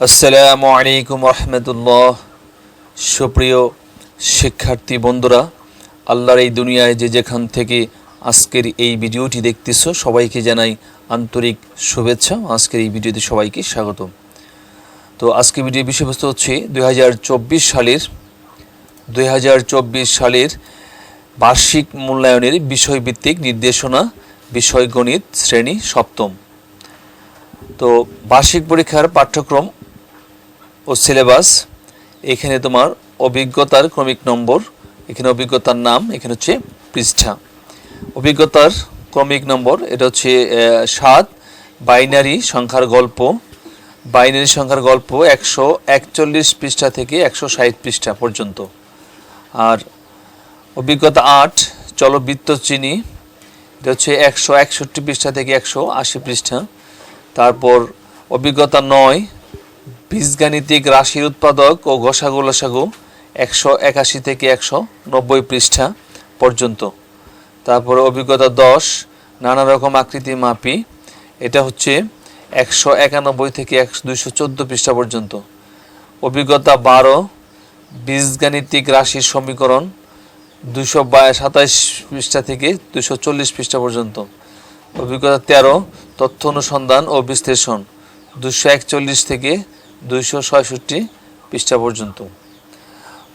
আসসালামু আলাইকুম রহমতুল্লাহ। সুপ্রিয় শিক্ষার্থী বন্ধুরা, আল্লাহর এই দুনিয়ায় যে যেখান থেকে আজকের এই ভিডিওটি দেখতেছো, সবাইকে জানাই আন্তরিক শুভেচ্ছা আজকের এই ভিডিওতে সবাইকে স্বাগত তো আজকে ভিডিওর বিষয়বস্তু হচ্ছে দু হাজার চব্বিশ সালের, দুই হাজার চব্বিশ সালের বার্ষিক মূল্যায়নের বিষয়ভিত্তিক নির্দেশনা, বিষয় গণিত শ্রেণি সপ্তম। তো বার্ষিক পরীক্ষার পাঠ্যক্রম ও সিলেবাস, এখানে তোমার অভিজ্ঞতার ক্রমিক নম্বর, এখানে অভিজ্ঞতার নাম, এখানে হচ্ছে পৃষ্ঠা। অভিজ্ঞতার ক্রমিক নম্বর, এটা হচ্ছে সাত, বাইনারি সংখ্যার গল্প। বাইনারি সংখ্যার গল্প একশো একচল্লিশ পৃষ্ঠা থেকে একশো ষাট পৃষ্ঠা পর্যন্ত। আর অভিজ্ঞতা আট চলবৃত্ত চিনি, এটা হচ্ছে একশো একষট্টি পৃষ্ঠা থেকে একশো আশি পৃষ্ঠা। তারপর অভিজ্ঞতা নয় বীজগাণিতিক রাশির উৎপাদক ও গসাগু লসাগু একশো একাশি থেকে একশো নব্বই পৃষ্ঠা পর্যন্ত। তারপরে অভিজ্ঞতা দশ, নানা রকম আকৃতি মাপি। এটা হচ্ছে একশো একানব্বই থেকে একশো দুইশো চোদ্দ পৃষ্ঠা পর্যন্ত। অভিজ্ঞতা বারো, বীজগাণিতিক রাশির সমীকরণ দুশো সাতাইশ পৃষ্ঠা থেকে দুশো চল্লিশ পৃষ্ঠা পর্যন্ত। অভিজ্ঞতা তেরো, তথ্য অনুসন্ধান ও বিশ্লেষণ দুশো একচল্লিশ থেকে দুইশো ছয়ষট্টি পৃষ্ঠা পর্যন্ত।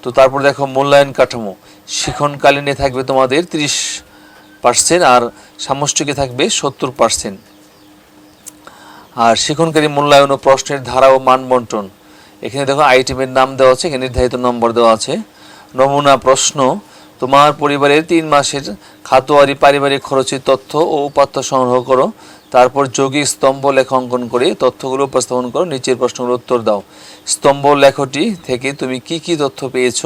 তো তারপর দেখো মূল্যায়ন কাঠামো। শিখনকালীনে থাকবে তোমাদের তিরিশ পার্সেন্ট আর সামষ্টিকে থাকবে সত্তর পার্সেন্ট আর শিখনকারী মূল্যায়ন ও প্রশ্নের ধারা ও মান বন্টন। এখানে দেখো আইটেমের নাম দেওয়া আছে, এখানে নির্ধারিত নম্বর দেওয়া আছে। নমুনা, প্রশ্ন, তোমার পরিবারের তিন মাসের খাতোয়ারি, পারিবারিক খরচের তথ্য ও উপাত্ত সংগ্রহ করো। তারপর যৌগিক স্তম্ভ লেখা অঙ্কন করে তথ্যগুলো উপস্থাপন করো, নিচের প্রশ্নগুলোর উত্তর দাও। স্তম্ভ লেখটি থেকে তুমি কি কি তথ্য পেয়েছ?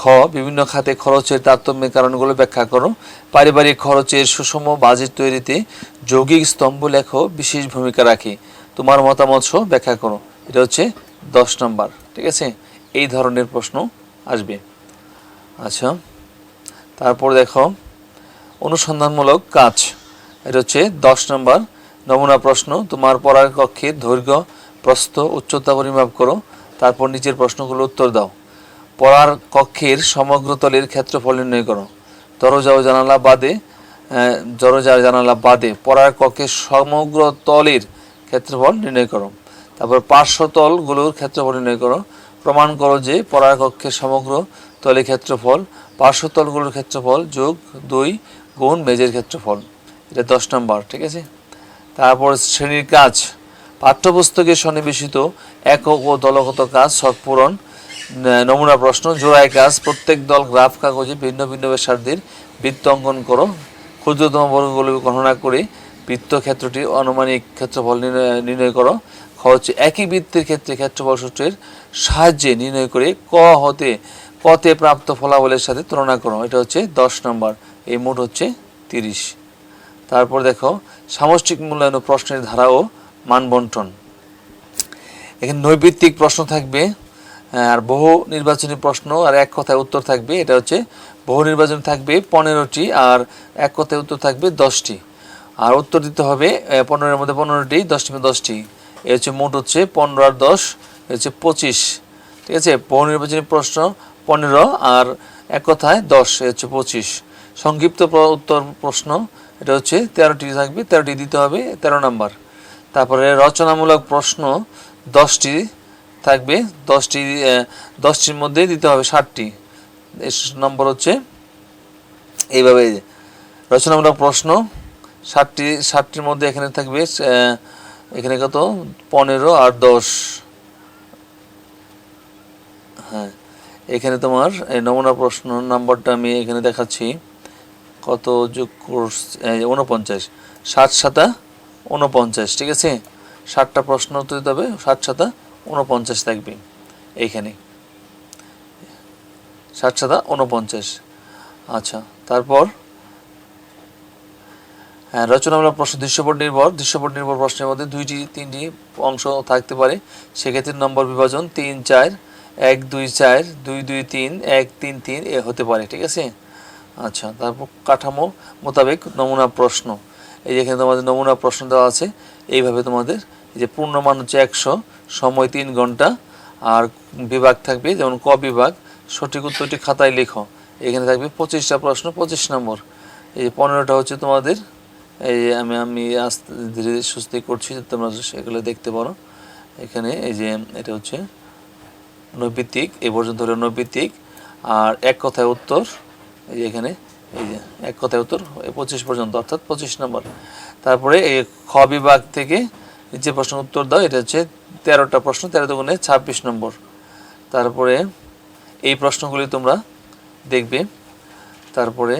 খ, বিভিন্ন খাতে খরচের তারতম্যের কারণগুলো ব্যাখ্যা করো। পারিবারিক খরচের সুষম বাজেট তৈরিতে যৌগিক স্তম্ভ লেখ বিশেষ ভূমিকা রাখে। তোমার মতামত সহ ব্যাখ্যা করো। এটা হচ্ছে দশ নম্বর, ঠিক আছে? এই ধরনের প্রশ্ন আসবে। আচ্ছা তারপর দেখো, অনুসন্ধানমূলক কাজ। এটা হচ্ছে দশ নম্বর নমুনা প্রশ্ন। তোমার পড়ার কক্ষের দৈর্ঘ্য, প্রস্থ, উচ্চতা পরিমাপ করো। তারপর নিচের প্রশ্নগুলো উত্তর দাও। পড়ার কক্ষের সমগ্র তলের ক্ষেত্রফল নির্ণয় করো। দরজা ও জানালা বাদে দরজা জানালা বাদে পড়ার কক্ষের সমগ্র তলের ক্ষেত্রফল নির্ণয় করো। তারপর পার্শ্বতলগুলোর ক্ষেত্রফল নির্ণয় করো। প্রমাণ করো যে পড়ার কক্ষের সমগ্র তলের ক্ষেত্রফল পার্শ্বতলগুলোর ক্ষেত্রফল যোগ দুই গুণ মেজের ক্ষেত্রফল। এটা দশ নম্বর, ঠিক আছে? তারপর শ্রেণির কাজ, পাঠ্যপুস্তকে সন্নিবেশিত একক ও দলগত কাজ সব পূরণ নমুনা প্রশ্ন, জোড়ায় কাজ, প্রত্যেক দল গ্রাফ কাগজে ভিন্ন ভিন্ন ব্যাসার্ধের বৃত্ত অঙ্কন করো। ক্ষুদ্রতম বর্গগুলো গণনা করে বৃত্ত ক্ষেত্রটি আনুমানিক ক্ষেত্রফল নির্ণয়- করো। খ হচ্ছে একই বৃত্তের ক্ষেত্রে ক্ষেত্রফল সূত্রের সাহায্যে নির্ণয় করে ক হতে, কতে প্রাপ্ত ফলাফলের সাথে তুলনা করো। এটা হচ্ছে দশ নম্বর, এই মোট হচ্ছে তিরিশ। তারপর দেখো, সামষ্টিক মূল্যায়ন ও প্রশ্নের ধারা ও মানবন্টন। এখানে নৈবিত্তিক প্রশ্ন থাকবে আর বহু নির্বাচনী প্রশ্ন, আর এক কথায় উত্তর থাকবে, এটা হচ্ছে বহু নির্বাচনী থাকবে পনেরোটি, আর এক কথায় উত্তর থাকবে দশটি। আর উত্তর দিতে হবে পনেরোর মধ্যে পনেরোটি দশটি মধ্যে দশটি। এ হচ্ছে মোট হচ্ছে পনেরো আর দশ, এ হচ্ছে পঁচিশ। ঠিক আছে? বহু নির্বাচনী প্রশ্ন, পনেরো, আর এক কথায় দশ, এ হচ্ছে পঁচিশ। সংক্ষিপ্ত উত্তর প্রশ্ন এটা হচ্ছে তেরোটি থাকবে, তেরোটি দিতে হবে, তেরো নাম্বার। তারপরে রচনামূলক প্রশ্ন দশটি থাকবে, দশটি দশটির মধ্যে দিতে হবে ষাটটি। নম্বর হচ্ছে এইভাবে, রচনামূলক প্রশ্ন ষাটটি, ষাটটির মধ্যে এখানে থাকবে এখানে কত? পনেরো আর দশ। হ্যাঁ এখানে তোমার নমুনা প্রশ্ন নাম্বারটা আমি এখানে দেখাচ্ছি। কত যোগ কোর্স উনপঞ্চাশ ষাট সাতা উনপঞ্চাশ ঠিক আছে? ষাটটা প্রশ্ন উত্তর দিতে হবে, ষাট সাতা উনপঞ্চাশ থাকবে এইখানে। ষাট সাতা উনপঞ্চাশ আচ্ছা তারপর? হ্যাঁ রচনামূলক প্রশ্ন, দৃশ্যপট নির্ভর। দৃশ্যপট নির্ভর প্রশ্নের মধ্যে দুইটি, তিনটি অংশ থাকতে পারে। সেক্ষেত্রে নম্বর বিভাজন তিন চার, এক দুই চার, দুই দুই তিন, এক তিন তিন এ হতে পারে, ঠিক আছে? আচ্ছা তারপর কাঠামো মোতাবেক নমুনা প্রশ্ন। এই যেখানে তোমাদের নমুনা প্রশ্ন দেওয়া আছে, এইভাবে তোমাদের যে পূর্ণমান হচ্ছে একশো, সময় তিন ঘণ্টা, আর বিভাগ থাকবে, যেমন ক বিভাগ, সঠিক উত্তরটি খাতায় লেখো। এখানে থাকবে পঁচিশটা প্রশ্ন, পঁচিশ নম্বর। এই যে পনেরোটা হচ্ছে তোমাদের, এই যে আমি আমি আস্তে ধীরে সুস্থে করছি, তোমরা সেগুলো দেখতে পারো। এখানে এই যে এটা হচ্ছে নৈবিত্তিক এই পর্যন্ত হলো নৈবিত্তিক, আর এক কথায় উত্তর এই এখানে, এই যে এক কথায় উত্তর পঁচিশ পর্যন্ত, অর্থাৎ পঁচিশ নম্বর। তারপরে এই খ বিভাগ থেকে যে প্রশ্ন উত্তর দাও, এটা হচ্ছে তেরোটা প্রশ্ন, তেরো দুগুণে ছাব্বিশ নম্বর। তারপরে এই প্রশ্নগুলি তোমরা দেখবে। তারপরে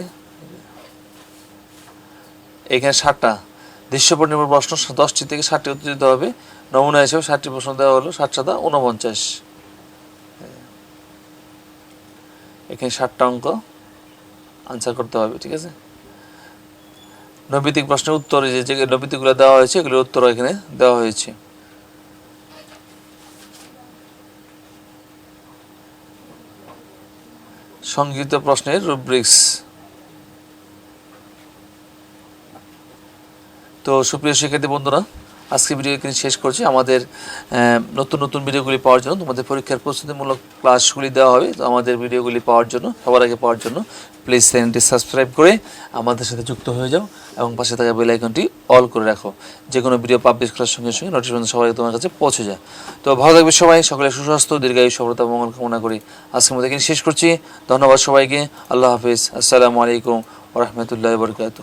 এখানে ষাটটা দৃশ্যপট নির্ভর প্রশ্ন, দশটি থেকে ষাটটি উত্তর দিতে হবে। নমুনা হিসেবে ষাটটি প্রশ্ন দেওয়া হলো, ষাট সাদা উনপঞ্চাশ এখানে ষাটটা অঙ্ক। আনসার করতে হবে, ঠিক আছে? নৈবিতিক প্রশ্নের উত্তর যে যে নৈবিতিকগুলো দেওয়া হয়েছে, এগুলোর উত্তর এখানে দেওয়া হয়েছে। সংগীত প্রশ্নের রুব্রিক্স তো সুপ্রিয় শিক্ষার্থী বন্ধুরা আজকে ভিডিও এখানে শেষ করছি। আমাদের নতুন নতুন ভিডিওগুলি পাওয়ার জন্য তোমাদের পরীক্ষার প্রস্তুতিমূলক ক্লাসগুলি দেওয়া হবে। তো আমাদের ভিডিওগুলি পাওয়ার জন্য, সবার আগে পাওয়ার জন্য প্লিজ চ্যানেলটি সাবস্ক্রাইব করে আমাদের সাথে যুক্ত হয়ে যাও এবং পাশে থাকা বেল আইকনটি অল করে রাখো। যে কোনো ভিডিও পাবলিশ করার সঙ্গে সঙ্গে নোটিফিকেশন সবাই তোমার কাছে পৌঁছে যায়। তো ভালো থাকবে সবাই, সকলে সুস্বাস্থ্য, দীর্ঘায়ু, সফলতা, মঙ্গল কামনা করি। আজকের মধ্যে এখানে শেষ করছি। ধন্যবাদ সবাইকে। আল্লাহ হাফিজ। আসসালামু আলাইকুম ওরহমতুল্লাহ বরকাত